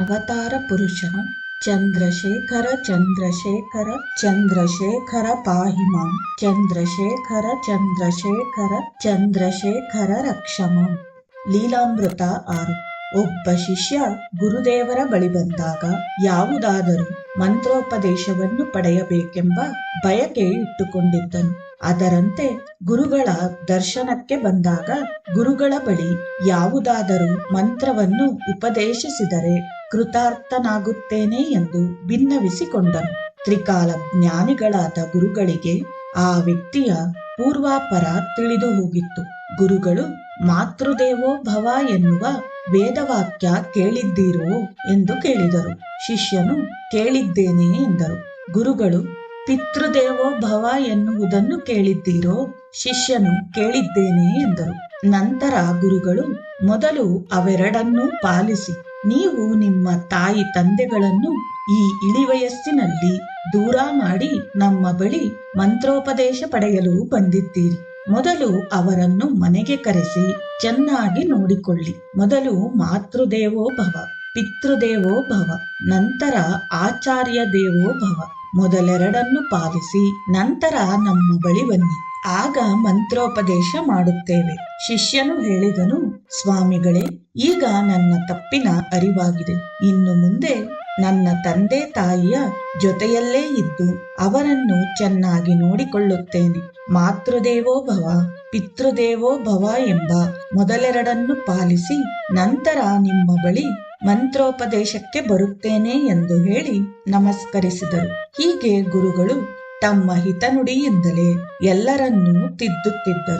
ಅವತಾರ ಪುರುಷ ಚಂದ್ರಶೇಖರ ಚಂದ್ರಶೇಖರ ಚಂದ್ರಶೇಖರ ಪಾಹಿಮಾಂ, ಚಂದ್ರಶೇಖರ ಚಂದ್ರಶೇಖರ ಚಂದ್ರಶೇಖರ ರಕ್ಷಮ. ಲೀಲಾಮೃತ ಆರು. ಒಬ್ಬ ಶಿಷ್ಯ ಗುರುದೇವರ ಬಳಿ ಬಂದಾಗ ಯಾವುದಾದರೂ ಮಂತ್ರೋಪದೇಶವನ್ನು ಪಡೆಯಬೇಕೆಂಬ ಬಯಕೆ ಇಟ್ಟುಕೊಂಡಿದ್ದನು. ಅದರಂತೆ ಗುರುಗಳ ದರ್ಶನಕ್ಕೆ ಬಂದಾಗ ಗುರುಗಳ ಬಳಿ ಯಾವುದಾದರೂ ಮಂತ್ರವನ್ನು ಉಪದೇಶಿಸಿದರೆ ಕೃತಾರ್ಥನಾಗುತ್ತೇನೆ ಎಂದು ಭಿನ್ನವಿಸಿಕೊಂಡನು ತ್ರಿಕಾಲ ಜ್ಞಾನಿಗಳಾದ ಗುರುಗಳಿಗೆ ಆ ವ್ಯಕ್ತಿಯ ಪೂರ್ವಾಪರ ತಿಳಿದು ಹೋಗಿತ್ತು. ಗುರುಗಳು, ಮಾತೃದೇವೋ ಭವ ಎನ್ನುವ ವೇದವಾಕ್ಯ ಕೇಳಿದ್ದೀರೋ? ಎಂದು ಕೇಳಿದರು. ಶಿಷ್ಯನು, ಕೇಳಿದ್ದೇನೆ ಎಂದರು. ಗುರುಗಳು, ಪಿತೃದೇವೋ ಭವ ಎನ್ನುವುದನ್ನು ಕೇಳಿದ್ದೀರೋ? ಶಿಷ್ಯನು, ಕೇಳಿದ್ದೇನೆ ಎಂದರು. ನಂತರ ಗುರುಗಳು, ಮೊದಲು ಅವೆರಡನ್ನೂ ಪಾಲಿಸಿ ನೀವು ನಿಮ್ಮ ತಾಯಿ ತಂದೆಗಳನ್ನು ಈ ಇಳಿವಯಸ್ಸಿನಲ್ಲಿ ದೂರ ಮಾಡಿ ನಮ್ಮ ಬಳಿ ಮಂತ್ರೋಪದೇಶ ಪಡೆಯಲು ಬಂದಿದ್ದೀರಿ. ಮೊದಲು ಅವರನ್ನು ಮನೆಗೆ ಕರೆಸಿ, ಚೆನ್ನಾಗಿ ನೋಡಿಕೊಳ್ಳಿ. ಮೊದಲು ಮಾತೃದೇವೋ ಭವ. ಪಿತೃದೇವೋ ಭವ, ನಂತರ ಆಚಾರ್ಯ ದೇವೋ ಭವ. ಮೊದಲೆರಡನ್ನು ಪಾಲಿಸಿ, ನಂತರ ನಮ್ಮ ಬಳಿ ಬನ್ನಿ. ಆಗ ಮಂತ್ರೋಪದೇಶ ಮಾಡುತ್ತೇವೆ. ಶಿಷ್ಯನು ಹೇಳಿದನು, ಸ್ವಾಮಿಗಳೇ, ಈಗ ನನ್ನ ತಪ್ಪಿನ ಅರಿವಾಗಿದೆ. ಇನ್ನು ಮುಂದೆ ನನ್ನ ತಂದೆ ತಾಯಿಯ ಜೊತೆಯಲ್ಲೇ ಇದ್ದು ಅವರನ್ನು ಚೆನ್ನಾಗಿ ನೋಡಿಕೊಳ್ಳುತ್ತೇನೆ. ಮಾತೃದೇವೋ ಭವ, ಪಿತೃದೇವೋ ಭವ ಎಂಬ ಮೊದಲೆರಡನ್ನು ಪಾಲಿಸಿ ನಂತರ ನಿಮ್ಮ ಬಳಿ ಮಂತ್ರೋಪದೇಶಕ್ಕೆ ಬರುತ್ತೇನೆ ಎಂದು ಹೇಳಿ ನಮಸ್ಕರಿಸಿದರು. ಹೀಗೆ ಗುರುಗಳು ತಮ್ಮ ಹಿತನುಡಿಯಿಂದಲೇ ಎಲ್ಲರನ್ನೂ ತಿದ್ದುತ್ತಿದ್ದರು.